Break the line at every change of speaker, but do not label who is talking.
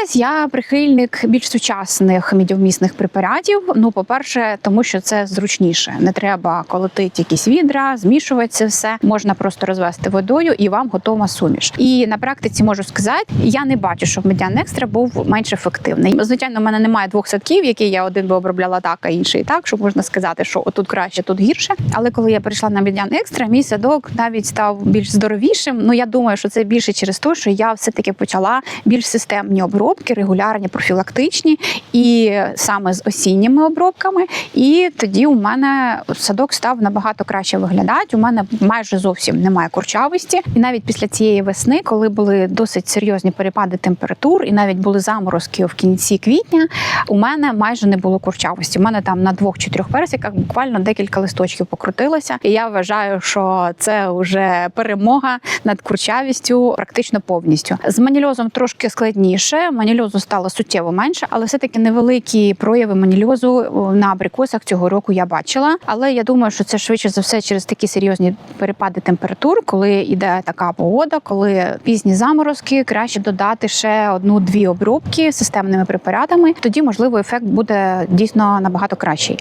Зараз я прихильник більш сучасних мідівмісних препаратів. Ну, по-перше, тому що це зручніше. Не треба колотити якісь відра, змішувати це все. Можна просто розвести водою і вам готова суміш. І на практиці можу сказати, я не бачу, щоб медіан екстра був менш ефективний. Звичайно, в мене немає двох садків, які я один би обробляла так, а інший так, щоб можна сказати, що отут краще, тут гірше. Але коли я перейшла на медіан екстра, мій садок навіть став більш здоровішим. Ну я думаю, що це більше через те, що я все таки почала більш системні обробки, регулярні, профілактичні, і саме з осінніми обробками. І тоді у мене садок став набагато краще виглядати. У мене майже зовсім немає курчавості. І навіть після цієї весни, коли були досить серйозні перепади температур, і навіть були заморозки в кінці квітня, у мене майже не було курчавості. У мене там на двох чи трьох персиках буквально декілька листочків покрутилося. І я вважаю, що це вже перемога над курчавістю практично повністю. З манільозом трошки складніше. Манільозу стало суттєво менше, але все-таки невеликі прояви манільозу на абрикосах цього року я бачила. Але я думаю, що це швидше за все через такі серйозні перепади температур, коли йде така погода, коли пізні заморозки, краще додати ще одну-дві обробки системними препаратами. Тоді можливо ефект буде дійсно набагато кращий.